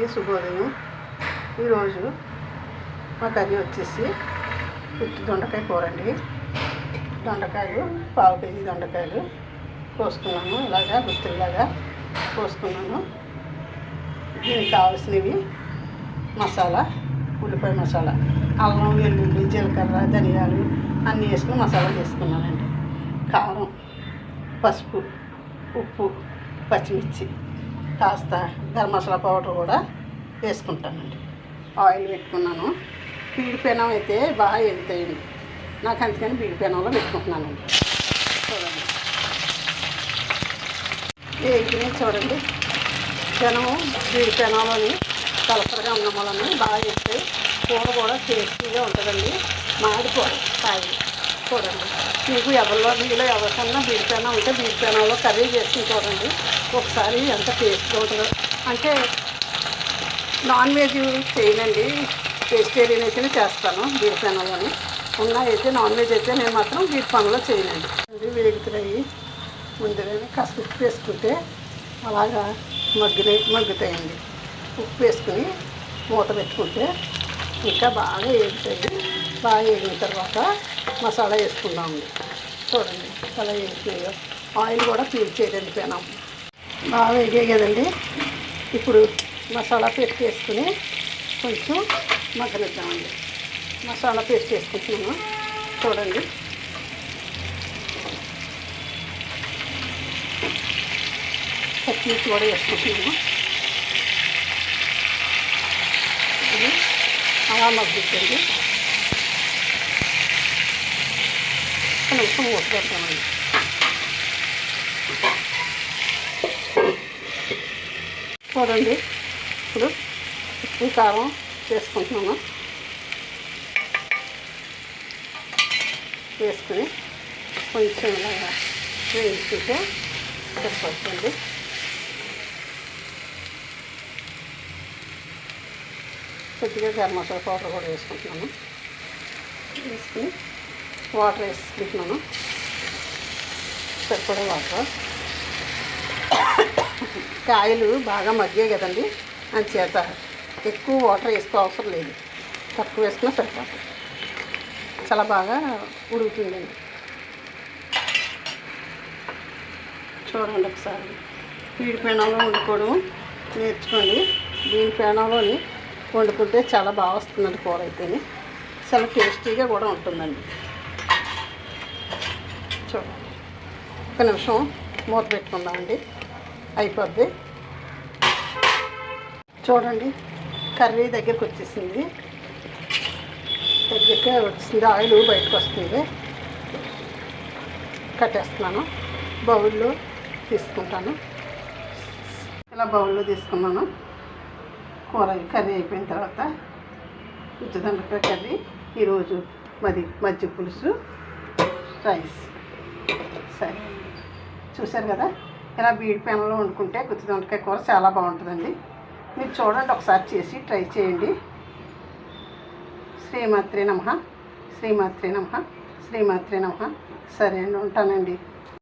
ఈ శుభోదయం ఈరోజు మా కర్రీ వచ్చేసి ఉత్తి దొండకాయ కూర అండి దొండకాయలు పావు కేజీ దొండకాయలు కోసుకున్నాను. ఇలాగా గుత్తిలాగా కోసుకున్నాను. దీనికి కావాల్సినవి మసాలా ఉల్లిపాయ మసాలా అల్లం వెల్లుల్లి జీలకర్ర ధనియాలు అన్నీ వేసుకుని మసాలా చేసుకున్నానండి. కారం పసుపు ఉప్పు పచ్చిమిర్చి కాస్త గరం మసాలా పౌడర్ కూడా వేసుకుంటానండి. ఆయిల్ పెట్టుకున్నాను. బీడి పెనం అయితే బాగా ఎగుతాయండి. నాకు అందుకని బీడి పెనంలో పెట్టుకుంటున్నానండి. చూడండి. వేగినాయి చూడండి. పెనం బీడి పెనంలోని కలపరగా ఉన్న వలన బాగా వేస్తాయి కూర కూడా టేస్టీగా ఉంటుందండి. మాడిపోదు కాయలు. చూడండి మీకు ఎవరిలో మీలో ఎవరికన్నా బీడి ఉంటే బీడిపెనలో కర్రీ చేసుకుని చూడండి. ఒకసారి ఎంత టేస్ట్గా ఉంటుందో. అంటే నాన్ వెజ్ చేయనండి. వెజిటేరియన్ అయితేనే చేస్తాను బీడి పెనంలోని ఉన్న అయితే నాన్ వెజ్ అయితే నేను మాత్రం బీడి పనులు చేయనండి. ఇది వేగుతున్నాయి ముందుగానే కాస్త ఉప్పు వేసుకుంటే అలాగా మగ్గిన మగ్గుతాయండి. ఉప్పు వేసుకుని మూత పెట్టుకుంటే ఇంకా బాగా వేగుతుంది బాగా వేగిన తర్వాత మసాలా వేసుకున్నాము చూడండి అలా వేగినాయో ఆయిల్ కూడా పీల్చేదండి పెనం. బాగా వేగాయి కదండి. ఇప్పుడు మసాలా పేస్ట్ వేసుకుని కొంచెం మగ్గనిద్దామండి. మసాలా పేస్ట్ వేసుకుంటున్నాము చూడండి. పచ్చిమిర్చి కూడా వేసుకుంటున్నాము అలా మగ్గుతుంది కొంచెం మూత పెడతామండి చూడండి. ఇప్పుడు ఉప్పు కారం చేసుకుంటున్నాను వేసుకుని కొంచెం ఇలాగా వేయించుకుంటే సరిపోతుంది. కొద్దిగా గరం మసాలా పౌడర్ కూడా వేసుకుంటున్నాను. వేసుకుని వాటర్ వేసుకుంటున్నాను. సరిపడే వాటర్. కాయలు బాగా మగ్గాయి కదండి. అంచేత ఎక్కువ వాటర్ వేసుకో అవసరం లేదు. తక్కువ వేసుకున్నా సరిపోతుంది. చాలా బాగా ఉడుకుతుందండి. చూడండి ఒకసారి. వీడి పెనంలో వండుకోవడం నేర్చుకోండి. దీని పెనంలోని వండుకుంటే చాలా బాగా వస్తుందండి కూర అయితేనే. చాలా టేస్టీగా కూడా ఉంటుందండి. చూడండి. ఒక నిమిషం మూత పెట్టుకుందామండి. అయిపోద్ది. చూడండి కర్రీ దగ్గరికి వచ్చేసింది. దగ్గరికి వచ్చింది ఆయిల్ బయటకు వస్తుంది. కట్టేస్తున్నాను. బౌల్లో తీసుకుంటాను. ఇలా బౌల్లో తీసుకున్నాను. కూర కర్రీ అయిపోయిన తర్వాత ఉచ్చదండకాయ కర్రీ ఈరోజు మది మజ్జి పులుసు రైస్. సరే. చూశారు కదా? ఇలా బీడి పెనంలో వండుకుంటే గుత్తి దొండకాయ కూర చాలా బాగుంటుందండి. మీరు చూడండి ఒకసారి చేసి ట్రై చేయండి. శ్రీమాత్రే నమ. శ్రీమాత్రే నమ. శ్రీమాత్రే నమ. సరే అండి ఉంటానండి.